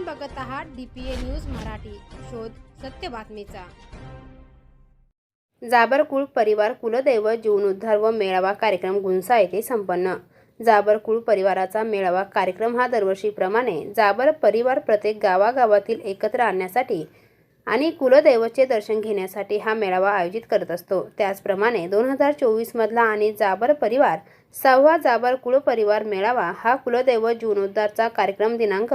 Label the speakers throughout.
Speaker 1: आपण बघत आहात डीपीए न्यूज मराठी. शोध सत्य बातमीचा.
Speaker 2: जाबरकुळ परिवार कुलदैवत जीवनोद्धार व मेळावा कार्यक्रम गुंसा येथे संपन्न. जाबरकुळ परिवाराचा मेळावा कार्यक्रम हा दरवर्षीप्रमाणे जाबर परिवार प्रत्येक गावागावातील एकत्र आणण्यासाठी आणि कुलदैवतचे दर्शन घेण्यासाठी हा मेळावा आयोजित करत असतो. त्याचप्रमाणे दोन हजार चोवीसमधला आणि जाबर परिवार सहावा जाबर कुळ परिवार मेळावा हा कुलदैवत जीवनोद्धारचा कार्यक्रम दिनांक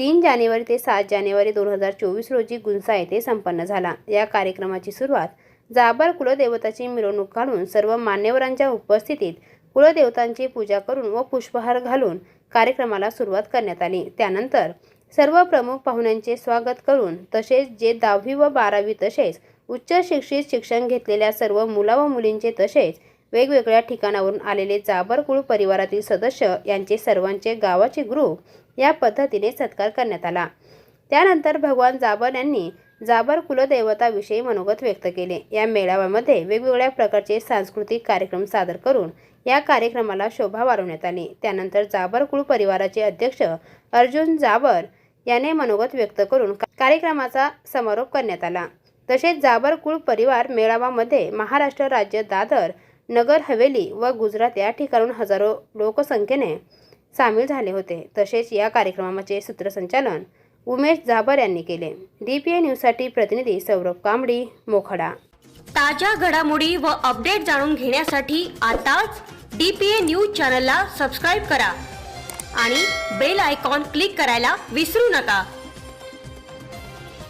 Speaker 2: तीन जानेवारी ते सात जानेवारी दोन हजार चोवीस रोजी गुंसा येथे संपन्न झाला. या कार्यक्रमाची सुरुवात जाबर कुलदेवताची मिरवणूक काढून सर्व मान्यवरांच्या उपस्थितीत कुलदेवतांची पूजा करून व पुष्पहार घालून कार्यक्रमाला सुरुवात करण्यात आली. त्यानंतर सर्व प्रमुख पाहुण्यांचे स्वागत करून तसेच जे दहावी व बारावी तसेच उच्च शिक्षित शिक्षण घेतलेल्या सर्व मुला व मुलींचे तसेच वेगवेगळ्या ठिकाणावरून आलेले जाबर कुळ परिवारातील सदस्य यांचे सर्वांचे गावाचे गुरु या पद्धतीने सत्कार करण्यात आला. त्यानंतर भगवान जाबर यांनी जाबर कुलदैवताविषयी मनोगत व्यक्त केले. या मेळाव्यामध्ये वेगवेगळ्या प्रकारचे सांस्कृतिक कार्यक्रम सादर करून या कार्यक्रमाला शोभा वाढवण्यात आली. त्यानंतर जाबर कुळ परिवाराचे अध्यक्ष अर्जुन जाबर याने मनोगत व्यक्त करून कार्यक्रमाचा समारोप करण्यात आला. तसेच जाबर कुळ परिवार मेळाव्यामध्ये महाराष्ट्र राज्य दादर नगर हवेली व गुजरात या ठिकाणून हजारो लोकसंख्येने सामील झाले होते. तसेच या कार्यक्रमाचे सूत्रसंचालन उमेश जाबर यांनी केले. डी पी ए न्यूजसाठी प्रतिनिधी सौरभ कांबडी मोखडा.
Speaker 3: ताज्या घडामोडी व अपडेट जाणून घेण्यासाठी आताच डी पी ए न्यूज चॅनलला सबस्क्राईब करा आणि बेल आयकॉन क्लिक करायला विसरू नका.